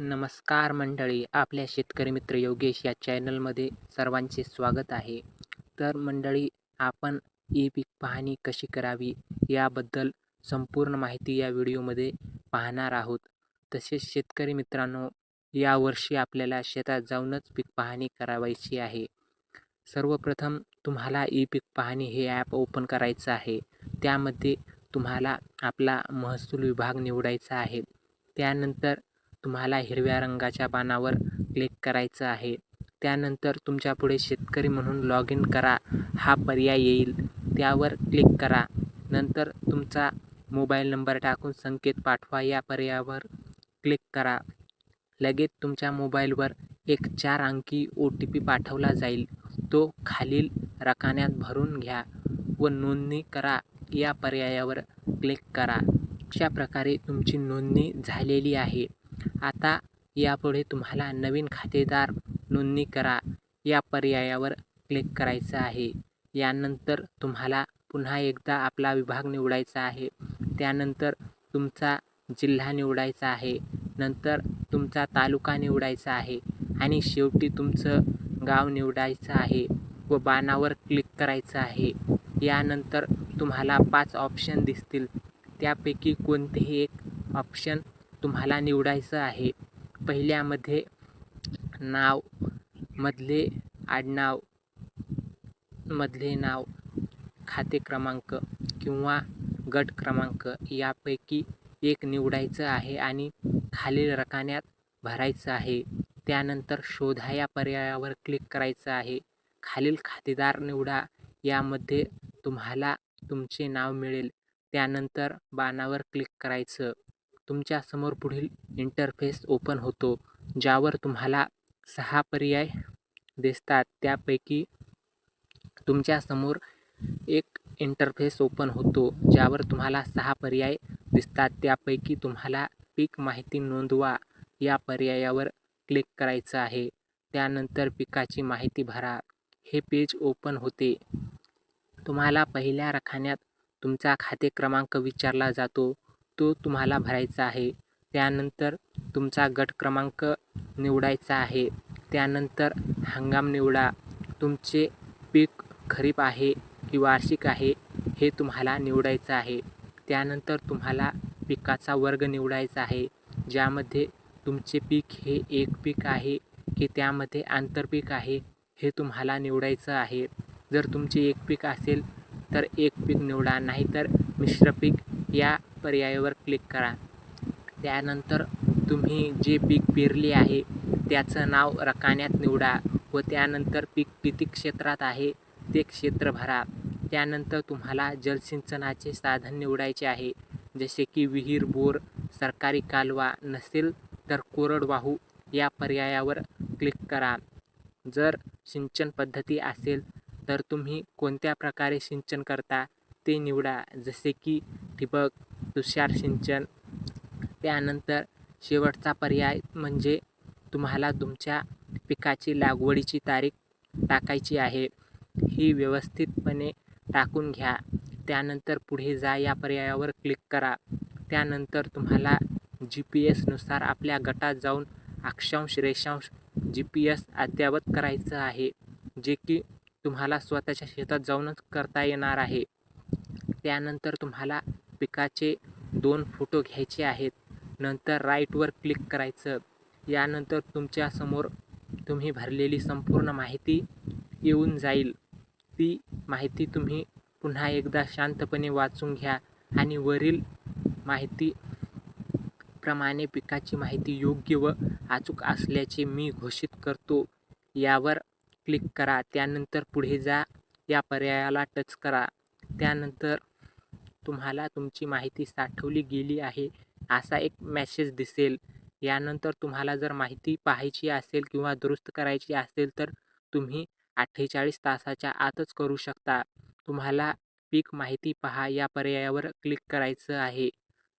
नमस्कार मंडळी आपल्या शेतकरी मित्र योगेश या चॅनलमध्ये सर्वांचे स्वागत आहे. तर मंडळी आपण ई पीक पाहणी कशी करावी याबद्दल संपूर्ण माहिती या व्हिडिओमध्ये पाहणार आहोत. तसेच शेतकरी मित्रांनो यावर्षी आपल्याला शेतात जाऊनच पीक पाहणी करावायची आहे. सर्वप्रथम तुम्हाला ई पीक पाहणी हे ॲप ओपन करायचं आहे. त्यामध्ये तुम्हाला आपला महसूल विभाग निवडायचा आहे. त्यानंतर तुम्हाला हिरव्या रंगाच्या बाणावर क्लिक करायचं आहे. त्यानंतर तुमच्यापुढे शेतकरी म्हणून लॉग इन करा. हा पर्याय येईल. त्यावर क्लिक करा. नंतर तुमचा मोबाईल नंबर टाकून संकेत पाठवा. या पर्यायावर क्लिक करा. लगेच तुमच्या मोबाईलवर एक चार अंकी ओ टी पी पाठवला जाईल. तो खालील रकान्यात भरून घ्या व नोंदणी करा. या पर्यायावर क्लिक करा. अशा प्रकारे तुमची नोंदणी झालेली आहे. आता यापुढे तुम्हाला नवीन खातेदार नोंदणी करा. या पर्यायावर क्लिक करायचं आहे. यानंतर तुम्हाला पुन्हा एकदा आपला विभाग निवडायचा आहे. त्यानंतर तुमचा जिल्हा निवडायचा आहे. नंतर तुमचा तालुका निवडायचा आहे. आणि शेवटी तुमचं गाव निवडायचं आहे व बाणावर क्लिक करायचं आहे. यानंतर तुम्हाला पाच ऑप्शन दिसतील. त्यापैकी कोणतेही एक ऑप्शन तुम्हाला निवडायचं आहे. पहिल्यामध्ये नाव मधले आडनाव मधले नाव खाते क्रमांक किंवा गट क्रमांक यापैकी एक निवडायचं आहे आणि खालील रकान्यात भरायचं आहे. त्यानंतर शोधा या पर्यायावर क्लिक करायचं आहे. खालील खातेदार निवडा. यामध्ये तुम्हाला तुमचे नाव मिळेल. त्यानंतर बाणावर क्लिक करायचं. तुमच्यासमोर पुढील इंटरफेस ओपन होतो ज्यावर तुम्हाला सहा पर्याय दिसतात. त्यापैकी तुमच्यासमोर एक इंटरफेस ओपन होतो ज्यावर तुम्हाला सहा पर्याय दिसतात. त्यापैकी तुम्हाला पीक माहिती नोंदवा या पर्यायावर क्लिक करायचं आहे. त्यानंतर पिकाची माहिती भरा. हे पेज ओपन होते. तुम्हाला पहिल्या रखान्यात तुमचा खाते क्रमांक विचारला जातो. तो तुम्हाला भरायचा आहे. त्यानंतर तुमचा गट क्रमांक निवडायचा आहे. त्यानंतर हंगाम निवडा. तुमचे पीक खरीप आहे की वार्षिक आहे हे तुम्हाला निवडायचं आहे. त्यानंतर तुम्हाला पिकाचा वर्ग निवडायचा आहे. ज्यामध्ये तुमचे पीक हे एक पीक आहे की त्यामध्ये आंतरपीक आहे हे तुम्हाला निवडायचं आहे. जर तुमचे एक पीक असेल तर एक पीक निवडा. नाहीतर मिश्र पीक या पर्यायावर क्लिक करा. त्यानंतर तुम्ही जे पीक पेरले आहे त्याचं नाव रकान्यात निवडा व त्यानंतर पीक किती क्षेत्रात आहे ते क्षेत्र भरा. त्यानंतर तुम्हाला जलसिंचनाचे साधन निवडायचे आहे. जसे की विहीर बोर सरकारी कालवा नसेल तर कोरडवाहू या पर्यायावर क्लिक करा. जर सिंचन पद्धती असेल तर तुम्ही कोणत्या प्रकारे सिंचन करता ते निवडा. जसे की ठिबक तुषार सिंचन त्यानंतर शेवटचा पर्याय म्हणजे तुम्हाला तुमच्या पिकाची लागवडीची तारीख टाकायची आहे. ही व्यवस्थितपणे टाकून घ्या. त्यानंतर पुढे जा या पर्यायावर क्लिक करा. त्यानंतर तुम्हाला जी पी एसनुसार आपल्या गटात जाऊन अक्षांश रेषांश जी पी एस अद्ययावत करायचं आहे जे की तुम्हाला स्वतःच्या शेतात जाऊनच करता येणार आहे. त्यानंतर तुम्हाला पिकाचे दोन फोटो घ्यायचे आहेत. नंतर राईटवर क्लिक करायचं. यानंतर तुमच्यासमोर तुम्ही भरलेली संपूर्ण माहिती येऊन जाईल. ती माहिती तुम्ही पुन्हा एकदा शांतपणे वाचून घ्या आणि वरील माहिती प्रमाणे पिकाची माहिती योग्य व अचूक असल्याचे मी घोषित करतो. यावर क्लिक करा. त्यानंतर पुढे जा. या पर्यायाला टच करा. त्यानंतर तुम्हाला तुमची माहिती साठवली गेली आहे असा एक मॅसेज दिसेल. यानंतर तुम्हाला जर माहिती पाहायची असेल किंवा दुरुस्त करायची असेल तर तुम्ही अठ्ठेचाळीस तासाच्या आतच करू शकता. तुम्हाला पीक माहिती पहा या पर्यायावर क्लिक करायचं आहे.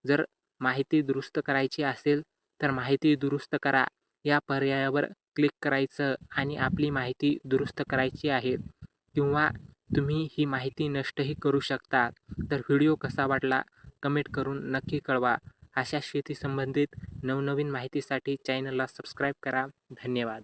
जर माहिती दुरुस्त करायची असेल तर माहिती दुरुस्त करा. या पर्यायावर क्लिक करायचं आणि आपली माहिती दुरुस्त करायची आहे. किंवा तुम्ही ही माहिती नष्टही करू शकता तर व्हिडिओ कसा वाटला कमेंट करून नक्की कळवा. अशा शेती संबंधित नवनवीन माहितीसाठी चॅनलला सबस्क्राईब करा. धन्यवाद.